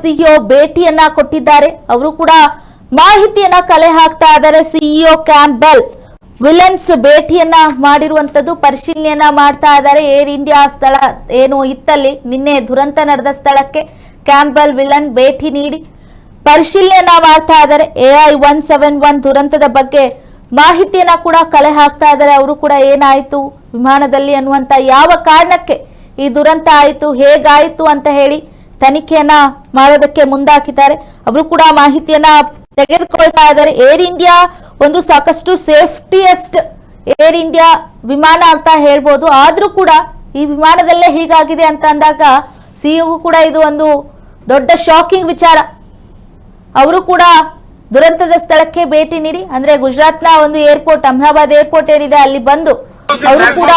CEO ಭೇಟಿಯನ್ನ ಕೊಟ್ಟಿದ್ದಾರೆ. ಅವರು ಕೂಡ ಮಾಹಿತಿಯನ್ನ ಕಲೆ ಹಾಕ್ತಾ ಇದ್ದಾರೆ. ಸಿಇಒ ಕ್ಯಾಂಬೆಲ್ ವಿಲನ್ಸ್ ಭೇಟಿಯನ್ನ ಮಾಡಿರುವಂತದ್ದು ಪರಿಶೀಲನೆಯನ್ನ ಮಾಡ್ತಾ ಇದ್ದಾರೆ. ಏರ್ ಇಂಡಿಯಾ ಸ್ಥಳ ಏನು ಇತ್ತಲ್ಲಿ ನಿನ್ನೆ ದುರಂತ ನಡೆದ ಸ್ಥಳಕ್ಕೆ ಕ್ಯಾಂಬೆಲ್ ವಿಲನ್ ಭೇಟಿ ನೀಡಿ ಪರಿಶೀಲನೆಯನ್ನ ಮಾಡ್ತಾ ಇದ್ದಾರೆ. ಎಐ ಒನ್ ಸೆವೆನ್ ಒನ್ ದುರಂತದ ಬಗ್ಗೆ ಮಾಹಿತಿಯನ್ನ ಕೂಡ ಕಲೆ ಹಾಕ್ತಾ ಇದ್ದಾರೆ. ಅವರು ಕೂಡ ಏನಾಯ್ತು ವಿಮಾನದಲ್ಲಿ ಅನ್ನುವಂತ ಯಾವ ಕಾರಣಕ್ಕೆ ಈ ದುರಂತ ಆಯಿತು, ಹೇಗಾಯಿತು ಅಂತ ಹೇಳಿ ತನಿಖೆಯನ್ನ ಮಾಡೋದಕ್ಕೆ ಮುಂದಾಕಿದ್ದಾರೆ. ಅವರು ಕೂಡ ಮಾಹಿತಿಯನ್ನ ತೆಗೆದುಕೊಳ್ತಾ ಇದ್ದಾರೆ. ಏರ್ ಇಂಡಿಯಾ ಒಂದು ಸಾಕಷ್ಟು ಸೇಫ್ಟಿಯಸ್ಟ್ ಏರ್ ಇಂಡಿಯಾ ವಿಮಾನ ಅಂತ ಹೇಳ್ಬೋದು. ಆದ್ರೂ ಕೂಡ ಈ ವಿಮಾನದಲ್ಲೇ ಹೀಗಾಗಿದೆ ಅಂತ ಅಂದಾಗ ಸಿಇಒ ಕೂಡ ಇದು ಒಂದು ದೊಡ್ಡ ಶಾಕಿಂಗ್ ವಿಚಾರ. ಅವರು ಕೂಡ ದುರಂತದ ಸ್ಥಳಕ್ಕೆ ಭೇಟಿ ನೀಡಿ, ಅಂದ್ರೆ ಗುಜರಾತ್ನ ಒಂದು ಏರ್ಪೋರ್ಟ್, ಅಹಮದಾಬಾದ್ ಏರ್ಪೋರ್ಟ್ ಏನಿದೆ ಅಲ್ಲಿ ಬಂದು ಅವರು ಕೂಡ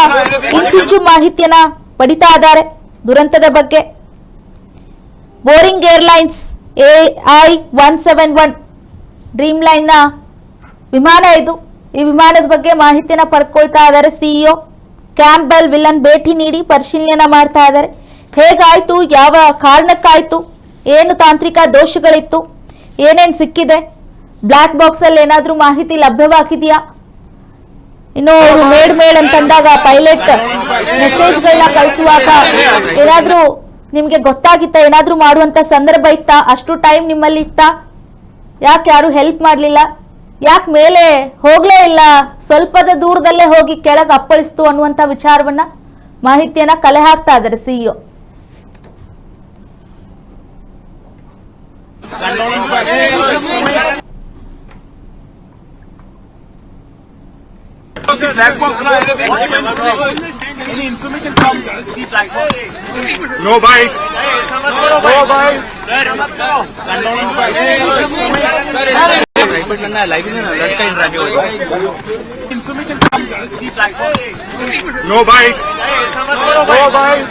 ಇಂಚಿಂಚು ಮಾಹಿತಿಯನ್ನ ಪಡಿತಾ ಇದ್ದಾರೆ ದುರಂತದ ಬಗ್ಗೆ. Boeing airlines A I one seven one dream ಲೈನ್ನ ವಿಮಾನ ಇದು. ಈ ವಿಮಾನದ ಬಗ್ಗೆ ಮಾಹಿತಿಯನ್ನು ಪಡೆದುಕೊಳ್ತಾ ಇದ್ದಾರೆ ಸಿಇಒ ಕ್ಯಾಂಪೆಲ್ ವಿಲನ್ ಭೇಟಿ ನೀಡಿ ಪರಿಶೀಲನೆ ಮಾಡ್ತಾ ಇದ್ದಾರೆ. ಹೇಗಾಯಿತು? ಯಾವ ಕಾರಣಕ್ಕಾಯಿತು? ಏನು ತಾಂತ್ರಿಕ ದೋಷಗಳಿತ್ತು? ಏನೇನು ಸಿಕ್ಕಿದೆ? ಬ್ಲ್ಯಾಕ್ ಬಾಕ್ಸಲ್ಲಿ ಏನಾದ್ರೂ ಮಾಹಿತಿ ಲಭ್ಯವಾಗಿದೆಯಾ? ಇನ್ನು ಅವರು ಮೇಡ್ ಮೇಡ್ ಅಂತಂದಾಗ ಪೈಲಟ್ ಮೆಸೇಜ್ಗಳನ್ನ ಕಳಿಸುವಾಗ ಏನಾದ್ರೂ ನಿಮ್ಗೆ ಗೊತ್ತಾಗಿತ್ತಾ? ಏನಾದ್ರೂ ಮಾಡುವಂತ ಸಂದರ್ಭ ಇತ್ತಾ? ಅಷ್ಟು ಟೈಮ್ ನಿಮ್ಮಲ್ಲಿ ಇತ್ತಾ? ಯಾಕೆ ಯಾರು ಹೆಲ್ಪ್ ಮಾಡಲಿಲ್ಲ? ಯಾಕೆ ಮೇಲೆ ಹೋಗ್ಲೇ ಇಲ್ಲ? ಸ್ವಲ್ಪದ ದೂರದಲ್ಲೇ ಹೋಗಿ ಕೆಳಗೆ ಅಪ್ಪಳಿಸ್ತು ಅನ್ನುವಂತ ವಿಚಾರವನ್ನ ಮಾಹಿತಿಯನ್ನ ಕಲೆ ಹಾಕ್ತಾ ಇದ್ದಾರೆ CEO Black box na. Any information from the black box? No bites. No bites. Condoning Information from the black box? No bites. No bites.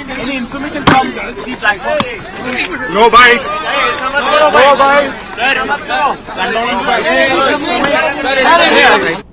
Any information from the platform? No bites. No bites. No bites.